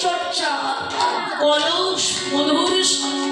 চর্চা কলস মধুর সঙ্গে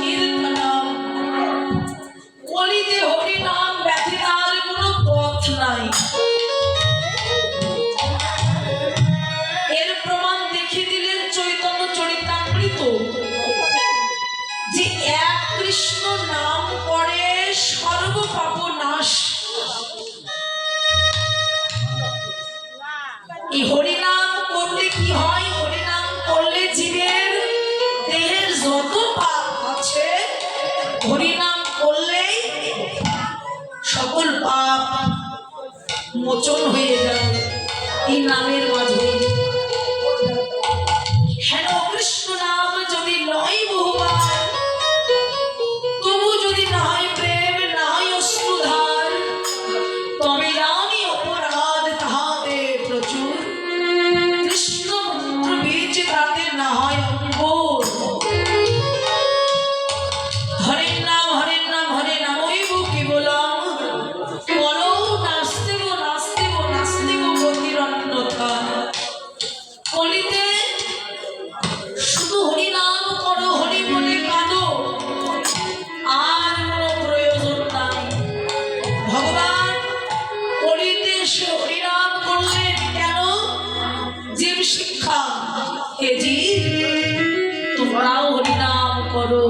করো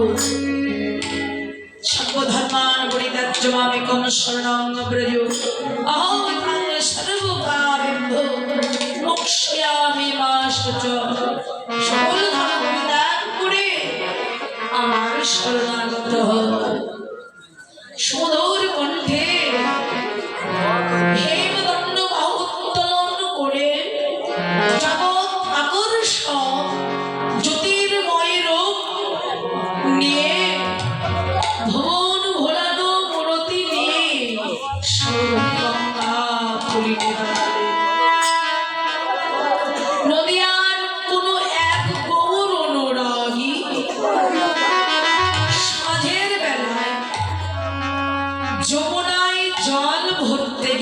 সর্বধর্মান পরিত্যাজ্যমামি কম শরণাঙ্গ ব্রজ। অহং সর্বভাবিম্ভ মোক্ষয়ামি মা সকল ধর্ম দান করে আমার শরণ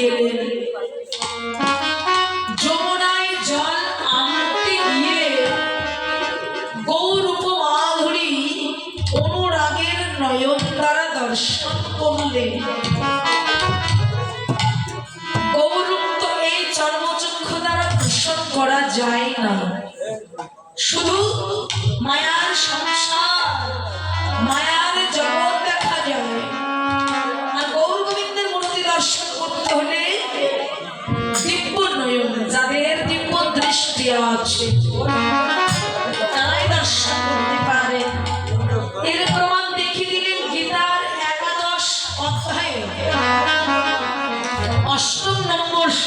গেলেন যমুনায় জল আনতে গিয়ে গৌরূপ মাধুরী অনুরাগের নয়ন তারা দর্শন করলেন।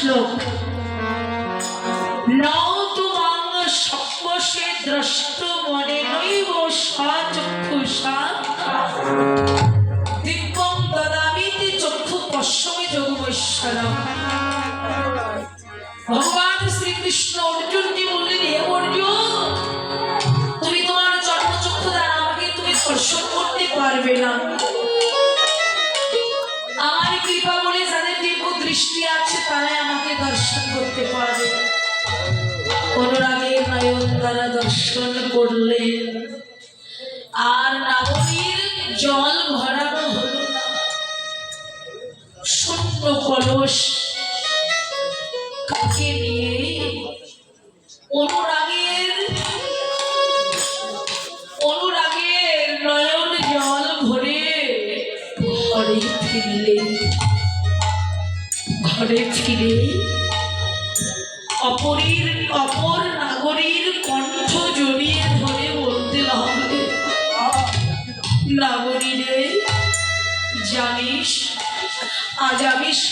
শ্লোক দর্শন করলেন আর নবমীর জল ভরানো হল শূন্য কলস কাকে নিয়ে? অনুরাগের অনুরাগের নয়ন জল ভরে ঘরে ফিরলে। ঘরে ফিরে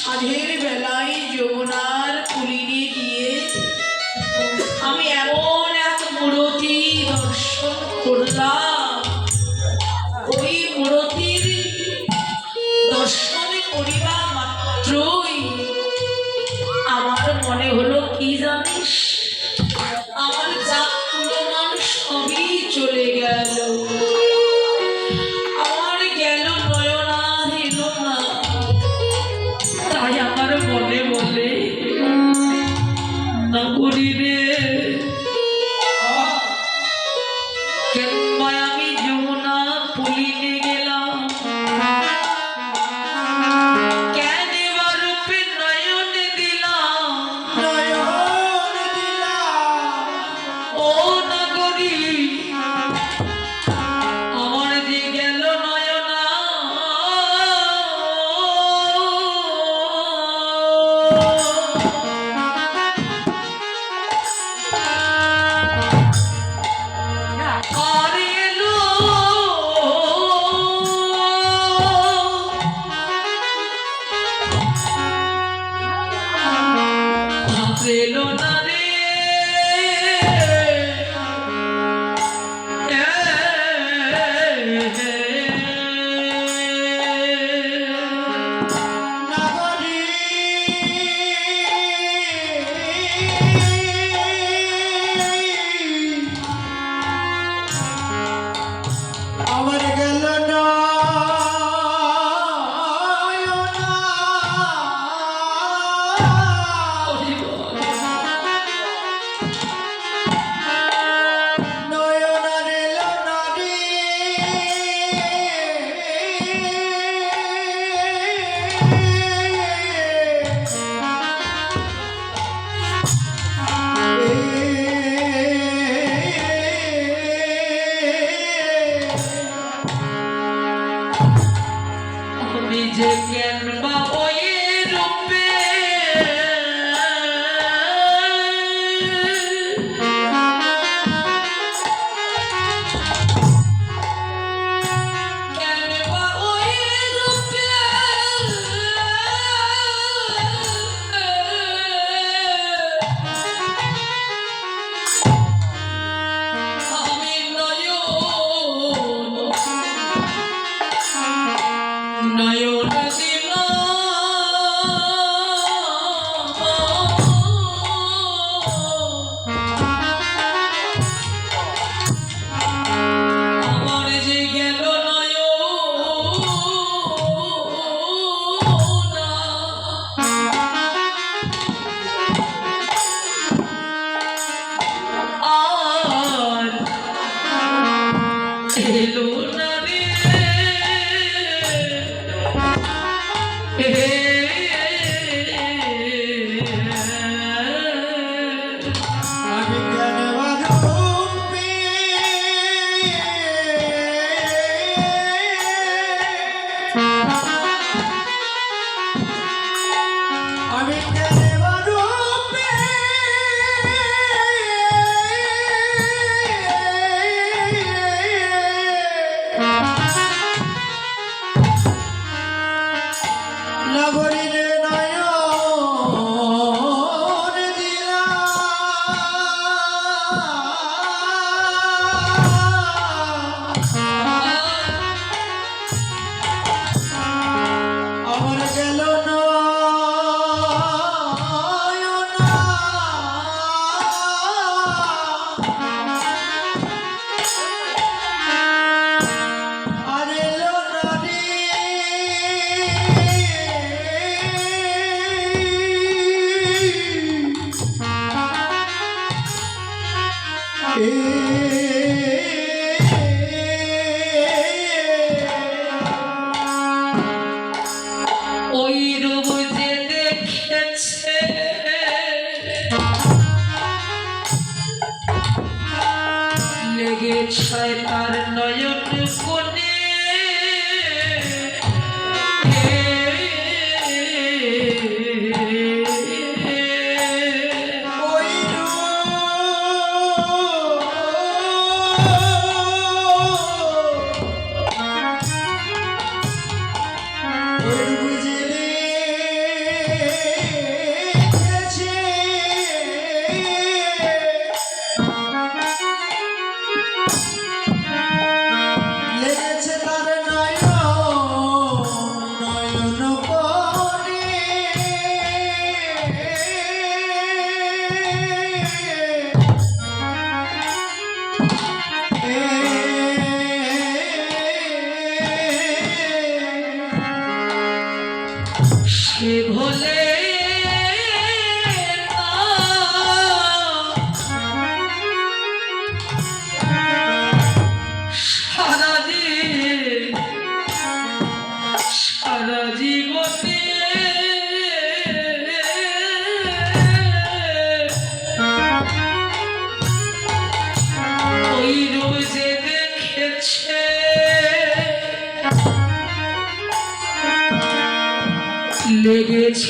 I'd hear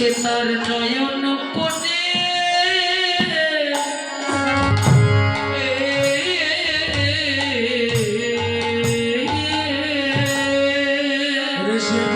লেগেছে তার নয়ন কোণে ঋষি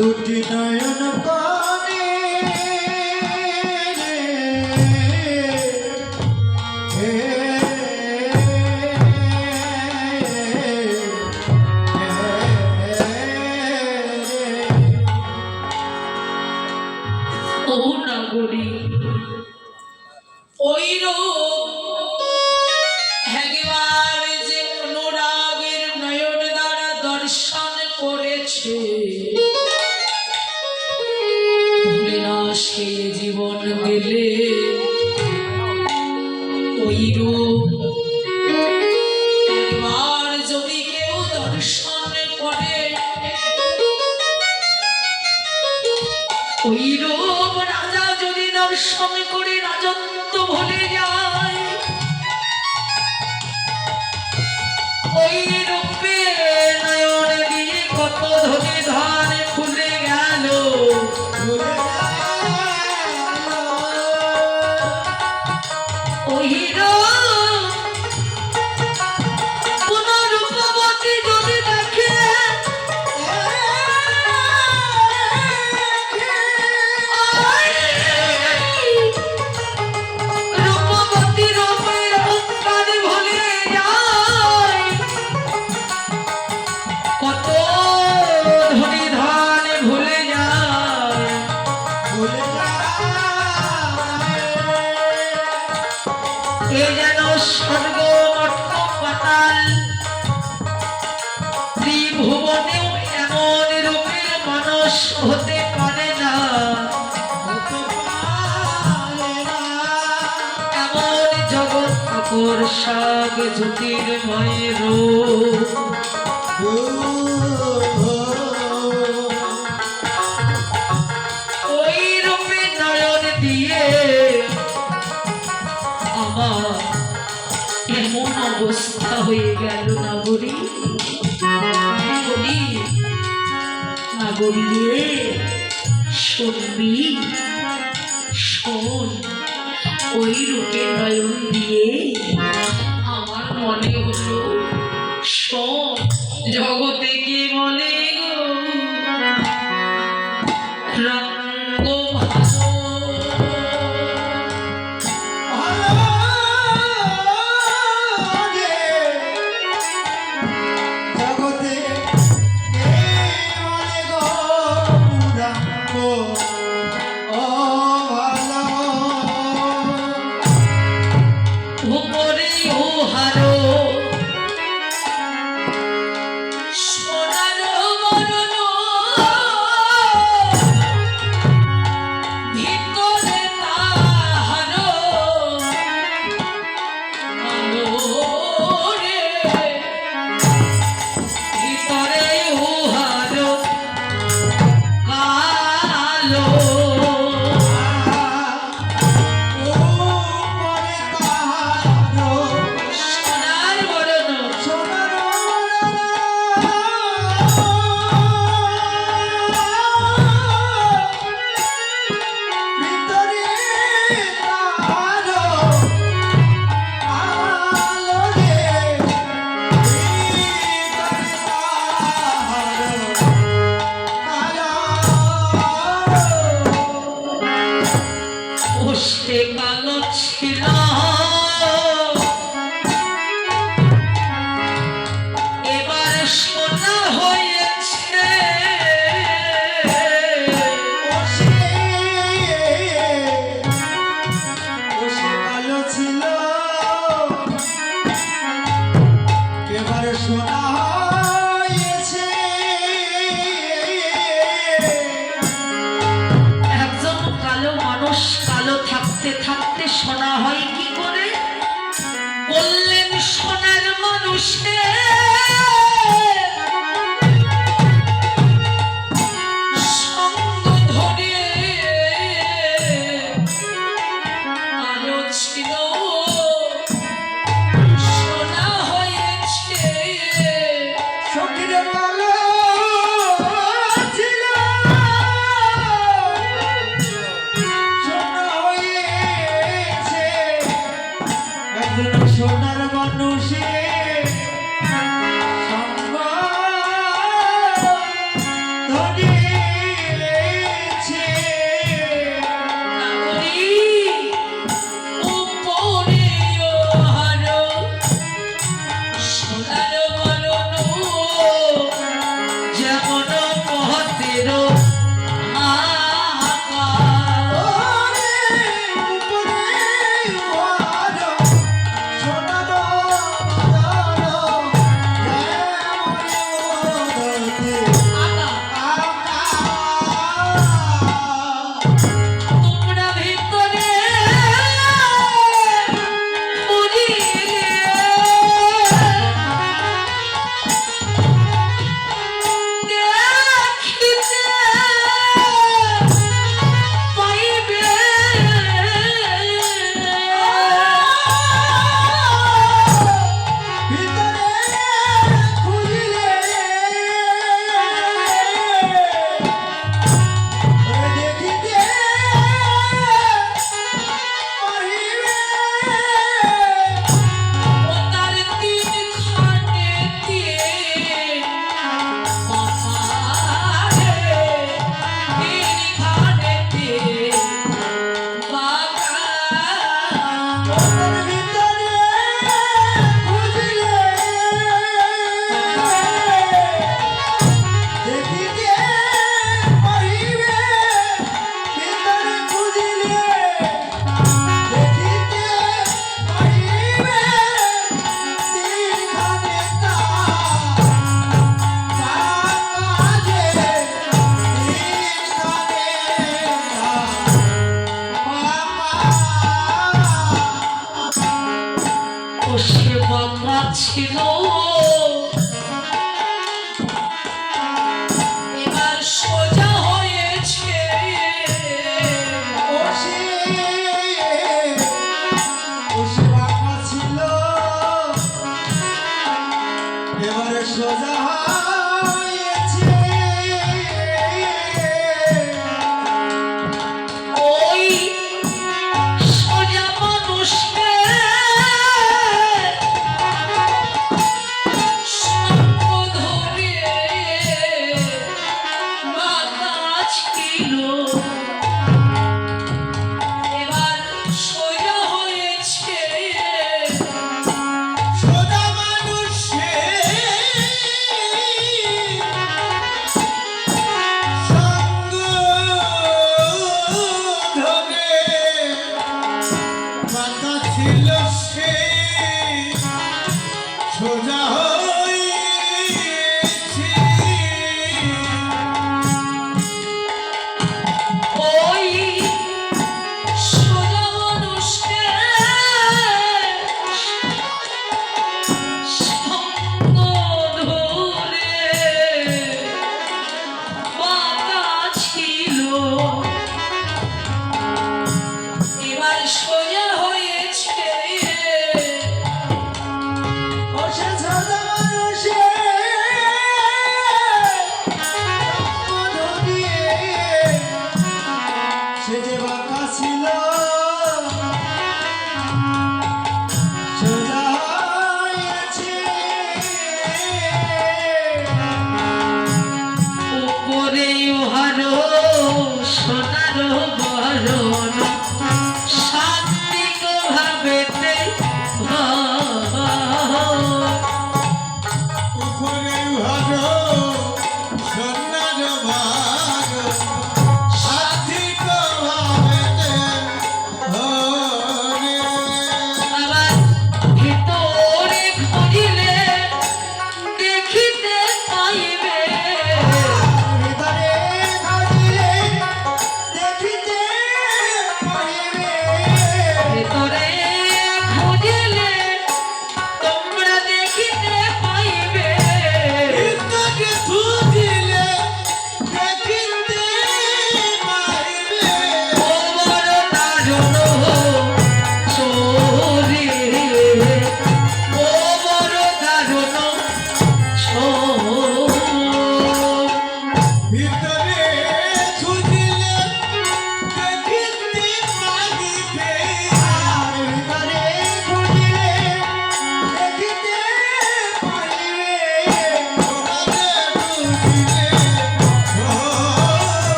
দুটি নয়ন দর্শন করে রাজত্ব ভুলে যায়। ছুটির মায়ের ওই রূপে নয়ন দিয়ে আমার এমন অবস্থা হয়ে গেল নাগরী নাগরী শুনবি, শোন, ওই রূপে নয়ন দিয়ে মনে হলো সব জগতে কে মনে